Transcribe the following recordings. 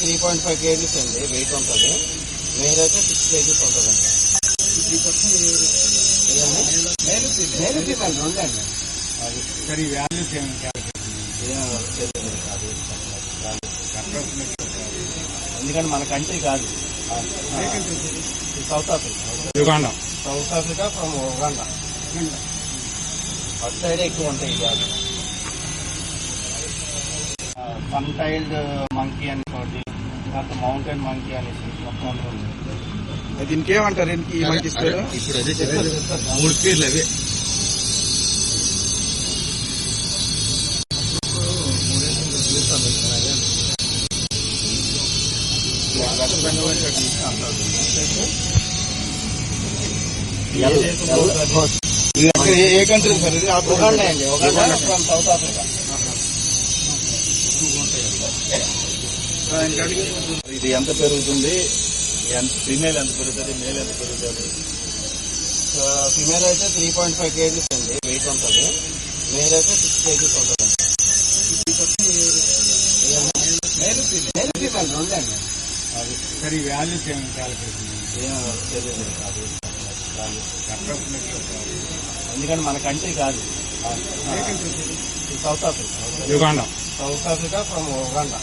Three point five KGs అండి weight ఉంటుంది. Male అయితే సిక్స్ కేజీస్ ఉంటుంది మేలు ఉందండి అది సరే వాల్యూస్ ఎందుకంటే మన కంట్రీ కాదు. South Africa Uganda. South Africa from Uganda అటు సైడ్ ఎక్కువ ఉంటాయి జాతి సన్ టైల్డ్ మంకీ అని ఒకటి తర్వాత మౌంటైన్ మంకీ అనేసి మొత్తం ఉంది. దీనికి ఏమంటారు దీనికి ఈ మంకీస్ పేరు ఇప్పుడు అదే చెప్పారు మూడు పేర్లు అవే. ఇది ఎక్కడ ఏ- ఏ కంట్రీ సార్ ఇది? ఉగాండా అండి ఉగాండా ఫ్రమ్ సౌత్ ఆఫ్రికా. ఇది ఎంత పెరుగుతుంది? ఫీమేల్ ఎంత పెరుగుతుంది? మేల్ ఎంత పెరుగుతుంది? ఫిమేల్ అయితే త్రీ పాయింట్ ఫైవ్ కేజీస్ అండి. వెయిట్ ఉంటుంది. మేల్ అయితే సిక్స్ కేజీస్ ఉంటుంది. మేలు ఫీమేల్ ఉందండి అది సరే వాల్యూస్ ఏమి ఏం తెలియదు అది ఎందుకంటే మన కంట్రీ కాదు. South Africa Uganda South Africa from Uganda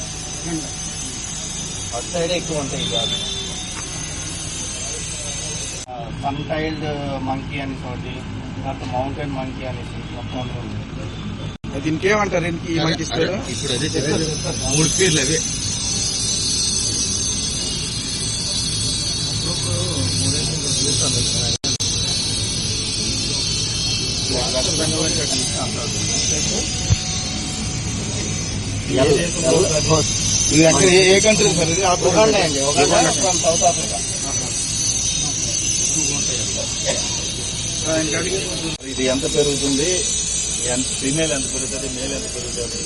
అటు సైడ్ ఎక్కువ ఉంటాయి ఈ జాతి సన్ టైల్డ్ మంకీ అని ఒకటి తర్వాత మౌంటైన్ మంకీ అనేసి మొత్తం దీనికి ఏమంటారు దీనికి ఈ మంకీస్ పేరు ఇప్పుడు అదే చెప్పారు మూడు పేర్లు అవే ఇది ఏ- కంట్రీ సార్? ఇది ఉగాండా అండి. Uganda from South Africa. ఇది ఎంత పెరుగుతుంది? ఎంత ఫీమేల్ ఎంత పెరుగుతుంది? మేల్ ఎంత పెరుగుతుంది?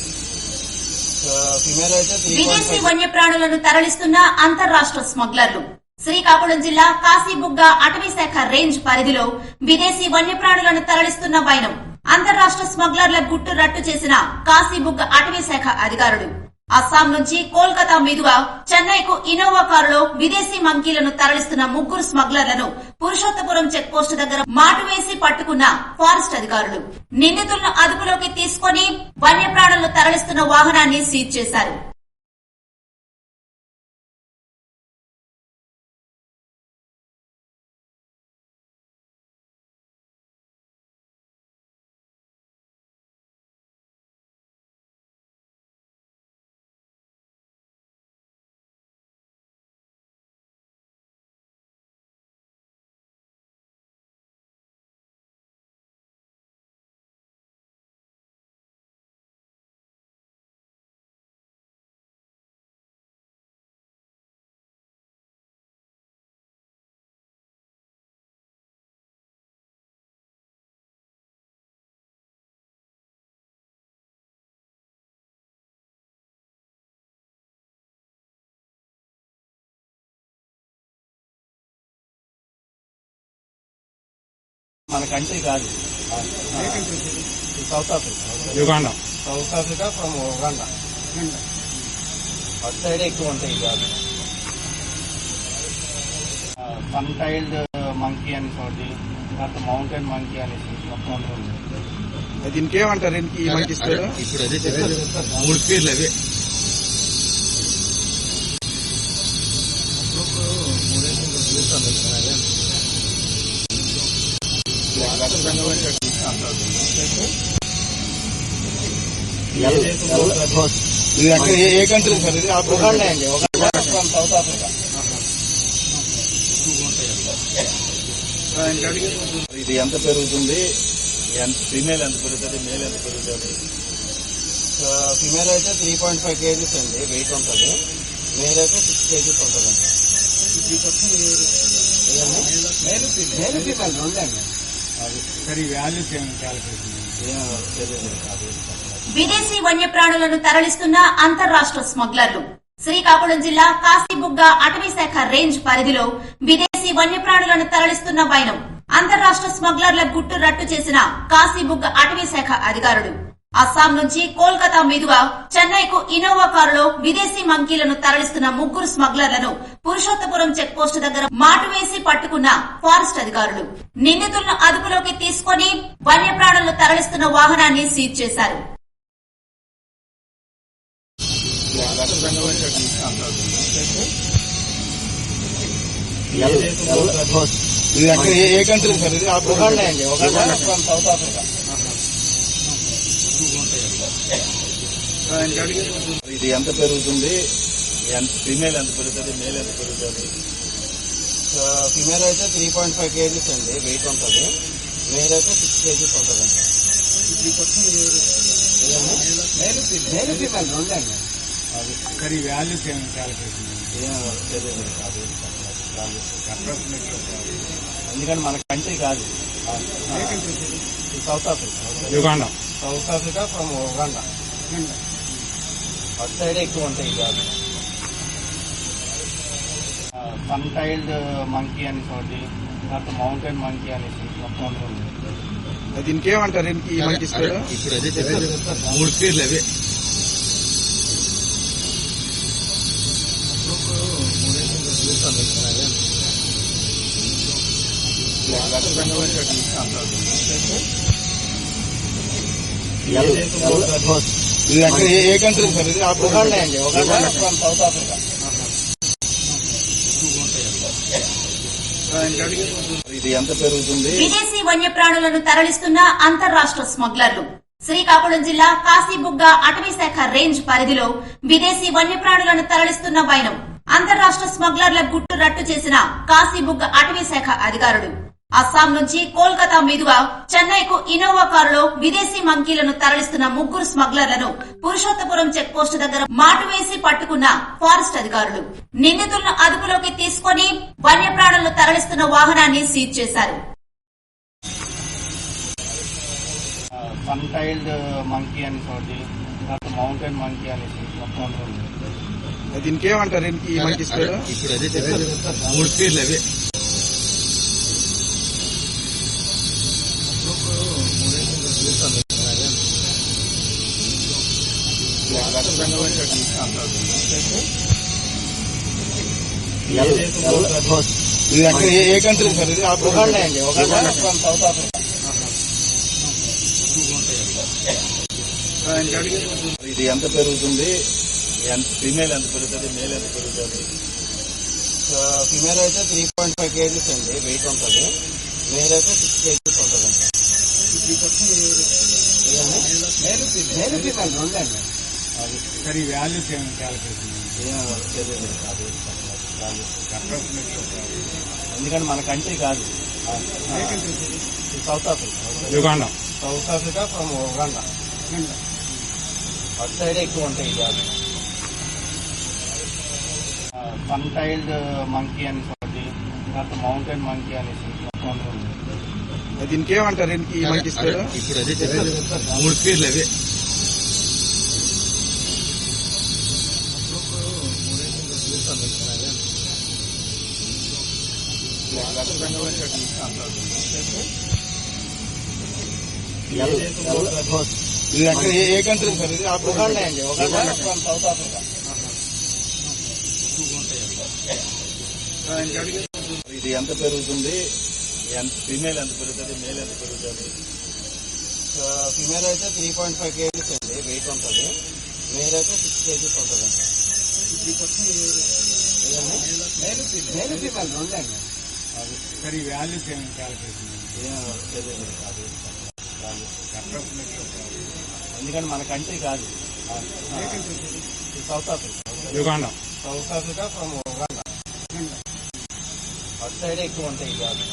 ఫిమేల్ అయితే త్రీ విదేశీ వన్యప్రాణులను తరలిస్తున్న అంతర్రాష్ట్ర స్మగ్లర్లు. శ్రీకాకుళం జిల్లా కాశీబుగ్గ అటవీ శాఖ రేంజ్ పరిధిలో విదేశీ వన్యప్రాణులను తరలిస్తున్న వైనం. అంతర్రాష్ట్ర స్మగ్లర్ల గుట్టు రట్టు చేసిన కాశీబుగ్గ అటవీ శాఖ అధికారులు. అస్సాం నుంచి కోల్కతా మీదుగా చెన్నైకు ఇన్నోవా కారులో విదేశీ మంకీలను తరలిస్తున్న ముగ్గురు స్మగ్లర్లను పురుషోత్తపురం చెక్ పోస్ట్ దగ్గర మాటు వేసి పట్టుకున్న ఫారెస్ట్ అధికారులు. నిందితులను అదుపులోకి తీసుకుని వన్యప్రాణులను తరలిస్తున్న వాహనాన్ని సీజ్ చేశారు. మన కంట్రీ కాదు. South Africa Uganda. South Africa from Uganda అటు సైడ్ ఎక్కువ ఉంటాయి జాతి సన్ టైల్డ్ మంకీ అని ఒకటి తర్వాత మౌంటైన్ మంకీ అనేసి మొత్తం ఉంది. దీనికి ఏమంటారు దీనికి ఈ మంకీస్ పేరు ఇప్పుడు అదే మూడు పేర్లు అవే ఏ- కంట్రీ సార్ ఇది అండి సౌత్ ఆఫ్రికా ఇది ఎంత పెరుగుతుంది? ఫీమేల్ ఎంత పెరుగుతుంది? మేల్ ఎంత పెరుగుతుంది ఫిమేల్ అయితే త్రీ పాయింట్ ఫైవ్ కేజీస్ అండి వెయిట్ ఉంటుంది. మేల్ అయితే సిక్స్ కేజీస్ ఉంటుంది మేలు ఫీమేల్ ఉందండి విదేశీ వన్యప్రాణులను తరలిస్తున్న అంతర్రాష్ట్ర స్మగ్లర్లు. శ్రీకాకుళం జిల్లా కాశీబుగ్గ అటవీ శాఖ రేంజ్ పరిధిలో విదేశీ వన్యప్రాణులను తరలిస్తున్న వైనం అంతర్రాష్ట్ర స్మగ్లర్ల గుట్టు రట్టు చేసిన కాశీబుగ్గ అటవీ శాఖ అధికారులు అస్సాం నుంచి కోల్కతా మీదుగా చెన్నైకు ఇన్నోవా కారులో విదేశీ మంకీలను తరలిస్తున్న ముగ్గురు స్మగ్లర్లను పురుషోత్తపురం చెక్ పోస్ట్ దగ్గర మాటు వేసి పట్టుకున్న ఫారెస్ట్ అధికారులు. నిందితులను అదుపులోకి తీసుకుని వన్యప్రాణులను తరలిస్తున్న వాహనాన్ని సీజ్ చేశారు. ఏ- కంట్రీ సార్ ఇది ఉగాండా అండి ఉగాండా ఫ్రమ్ సౌత్ ఆఫ్రికా ఇది ఎంత పెరుగుతుంది? ఎంత ఫీమేల్ ఎంత పెరుగుతుంది? మేల్ ఎంత పెరుగుతుంది? ఫిమేల్ అయితే త్రీ పాయింట్ ఫైవ్ కేజీస్ అండి వెయిట్ ఉంటుంది. మేల్ అయితే సిక్స్ కేజీస్ ఉంటుంది అండి మేల్ ఫిమేల్ రెండు అండి మరి వాల్యూస్ ఏమి క్యాలిక్యులేషన్ ఏం తెలియదు అది ఎందుకంటే మన కంట్రీ కాదు. South Africa. Uganda. South Africa from Uganda. అటు సైడ్ ఎక్కువ ఉంటాయి కాదు సన్ టైల్డ్ మంకీ అని ఒకటి తర్వాత మౌంటైన్ మంకీ అనేసి మొత్తం ఉంది. దీనికి ఏమంటారు ఈ మంకీస్ పేరు ఇప్పుడు అదే చెప్తాను మూడు పేర్లు అవే. ఇది అక్కడ ఏ- ఏ కంట్రీ సార్ ఇది? ఉగాండా అండి. Uganda from South Africa. ఇది ఎంత పెరుగుతుంది? విదేశీ వన్యప్రాణులను తరలిస్తున్న అంతర్రాష్ట్ర స్మగ్లర్లు. శ్రీకాకుళం జిల్లా కాశీబుగ్గ అటవీ శాఖ రేంజ్ పరిధిలో విదేశీ వన్యప్రాణులను తరలిస్తున్న వైనం. అంతర్రాష్ట్ర స్మగ్లర్ల గుట్టు రట్టు చేసిన కాశీబుగ్గ అటవీ శాఖ అధికారులు అస్సాం నుంచి కోల్కతా మీదుగా చెన్నైకు ఇన్నోవా కారులో విదేశీ మంకీలను తరలిస్తున్న ముగ్గురు స్మగ్లర్లను పురుషోత్తపురం చెక్ పోస్టు దగ్గర మాటు వేసి పట్టుకున్న ఫారెస్ట్ అధికారులు. నిందితులను అదుపులోకి తీసుకుని వన్యప్రాణులను తరలిస్తున్న వాహనాన్ని సీజ్ చేశారు. సన్ టైల్డ్ మంకీ అని ఒకటి తర్వాత మౌంటైన్ మంకీ అనేసి మొత్తం ఇప్పుడు అదే మూడు పేర్లు అవే. ఏ- కంట్రీ సార్ ఇది ఉగాండా అండి ఉగాండా సౌత్ ఆఫ్రికా ఇది ఎంత పెరుగుతుంది ఎంత ఫీమేల్ ఎంత పెరుగుతుంది మేల్ ఎంత పెరుగుతుంది ఫిమేల్ అయితే త్రీ పాయింట్ ఫైవ్ కేజీస్ అండి వెయిట్ ఉంటుంది మేల్ అయితే సిక్స్ కేజీస్ ఉంటుంది అండి మేల్ ఫీమేల్ ఉందండి అండి మరి వాల్యూస్ ఏమి క్యాలిక్యులేషన్ అది ఎందుకంటే మన కంట్రీ కాదు. South Africa. Uganda. South Africa from Uganda. అటు సైడ్ ఎక్కువ ఉంటాయి కాదు సన్ టైల్డ్ మంకీ అని ఒకటి తర్వాత మౌంటైన్ మంకీ అనేసి దీనికి ఏమంటారు ఇప్పుడు అదే మూడు పేర్లు అవే. ఏ- కంట్రీ సార్ ఇది ఉగాండా అండి ఉగాండా ఫ్రమ్ సౌత్ ఆఫ్రికా ఇది ఎంత పెరుగుతుంది? ఎంత ఫీమేల్ ఎంత పెరుగుతుంది? మేల్ ఎంత పెరుగుతుంది? ఫిమేల్ అయితే త్రీ పాయింట్ ఫైవ్ కేజీస్ అండి. వెయిట్ ఉంటుంది. మేల్ అయితే సిక్స్ కేజీస్ ఉంటుంది అండి మేల్ ఫిమేల్ రెండు అండి మరి వాల్యూస్ ఏమి క్యాలిక్యులేషన్ ఎందుకంటే మన కంట్రీ కాదు. South Africa. Uganda. South Africa from Uganda. అటు సైడ్ ఎక్కువ ఉంటాయి కాదు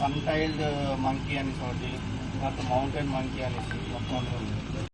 సన్ టైల్డ్ మంకీ అని ఒకటి తర్వాత మౌంటైన్ మంకీ అనేసి మొత్తం